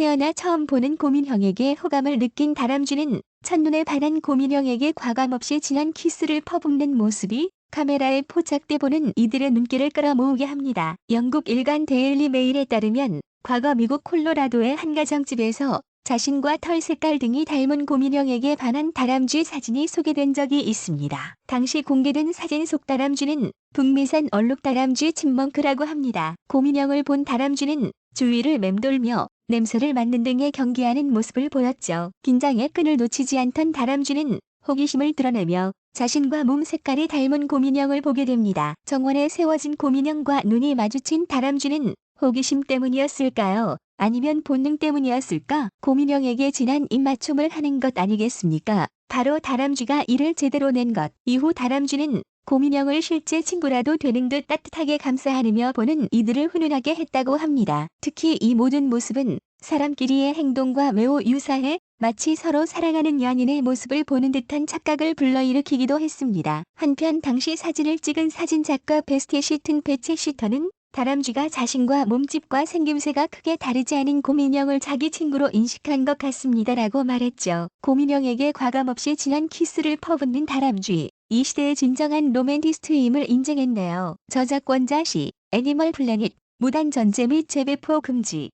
태어나 처음 보는 고민형에게 호감을 느낀 다람쥐는 첫눈에 반한 고민형에게 과감없이 진한 키스를 퍼붓는 모습이 카메라에 포착돼 보는 이들의 눈길을 끌어모으게 합니다. 영국 일간 데일리 메일에 따르면 과거 미국 콜로라도의 한 가정집에서 자신과 털 색깔 등이 닮은 고민형에게 반한 다람쥐 사진이 소개된 적이 있습니다. 당시 공개된 사진 속 다람쥐는 북미산 얼룩 다람쥐 침멍크라고 합니다. 고민형을 본 다람쥐는 주위를 맴돌며 냄새를 맡는 등의 경계하는 모습을 보였죠. 긴장의 끈을 놓치지 않던 다람쥐는 호기심을 드러내며 자신과 몸 색깔이 닮은 고민형을 보게 됩니다. 정원에 세워진 고민형과 눈이 마주친 다람쥐는 호기심 때문이었을까요? 아니면 본능 때문이었을까? 고민형에게 진한 입맞춤을 하는 것 아니겠습니까? 바로 다람쥐가 이를 제대로 낸 것. 이후 다람쥐는 고민형을 실제 친구라도 되는 듯 따뜻하게 감싸 안으며 보는 이들을 훈훈하게 했다고 합니다. 특히 이 모든 모습은 사람끼리의 행동과 매우 유사해 마치 서로 사랑하는 연인의 모습을 보는 듯한 착각을 불러일으키기도 했습니다. 한편 당시 사진을 찍은 사진작가 베스티 시튼 베체 시터는 다람쥐가 자신과 몸집과 생김새가 크게 다르지 않은 고민형을 자기 친구로 인식한 것 같습니다라고 말했죠. 고민형에게 과감 없이 진한 키스를 퍼붓는 다람쥐. 이 시대의 진정한 로맨티스트임을 인증했네요. 저작권자 시 애니멀 플래닛 무단 전제 및 재배포 금지